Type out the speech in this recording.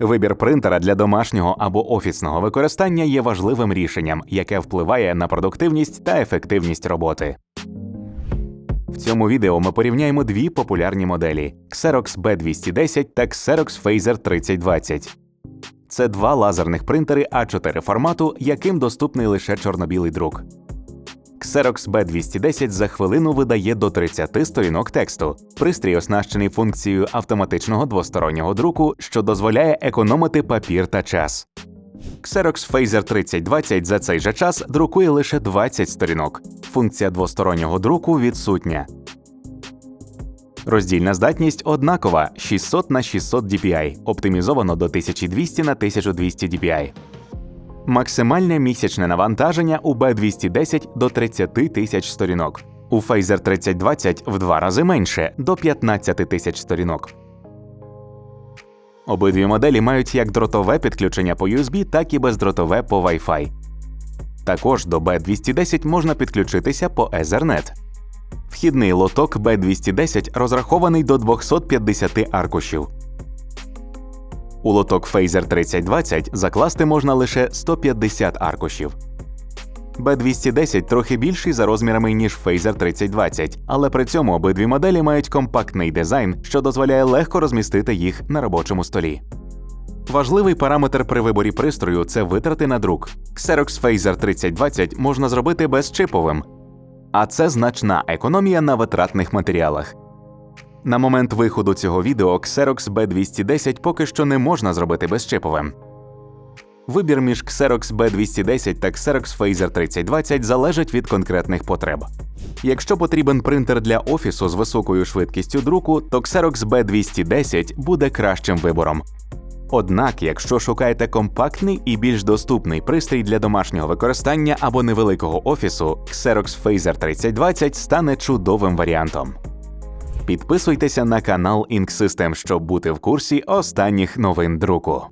Вибір принтера для домашнього або офісного використання є важливим рішенням, яке впливає на продуктивність та ефективність роботи. В цьому відео ми порівняємо дві популярні моделі Xerox B210 та Xerox Phaser 3020. Це два лазерних принтери А4 формату, яким доступний лише чорно-білий друк. Xerox B210 за хвилину видає до 30 сторінок тексту. Пристрій оснащений функцією автоматичного двостороннього друку, що дозволяє економити папір та час. Xerox Phaser 3020 за цей же час друкує лише 20 сторінок. Функція двостороннього друку відсутня. Роздільна здатність однакова 600 на 600 dpi, оптимізовано до 1200 на 1200 dpi. Максимальне місячне навантаження у B210 до 30 тисяч сторінок. У Phaser 3020 в два рази менше до 15 тисяч сторінок. Обидві моделі мають як дротове підключення по USB, так і бездротове по Wi-Fi. Також до B210 можна підключитися по Ethernet. Вхідний лоток B210 розрахований до 250 аркушів. У лоток Phaser 3020 закласти можна лише 150 аркушів. B210 трохи більший за розмірами, ніж Phaser 3020, але при цьому обидві моделі мають компактний дизайн, що дозволяє легко розмістити їх на робочому столі. Важливий параметр при виборі пристрою це витрати на друк. Xerox Phaser 3020 можна зробити безчиповим, а це значна економія на витратних матеріалах. На момент виходу цього відео Xerox B210 поки що не можна зробити безчиповим. Вибір між Xerox B210 та Xerox Phaser 3020 залежить від конкретних потреб. Якщо потрібен принтер для офісу з високою швидкістю друку, то Xerox B210 буде кращим вибором. Однак, якщо шукаєте компактний і більш доступний пристрій для домашнього використання або невеликого офісу, Xerox Phaser 3020 стане чудовим варіантом. Підписуйтеся на канал Інксистем, щоб бути в курсі останніх новин друку.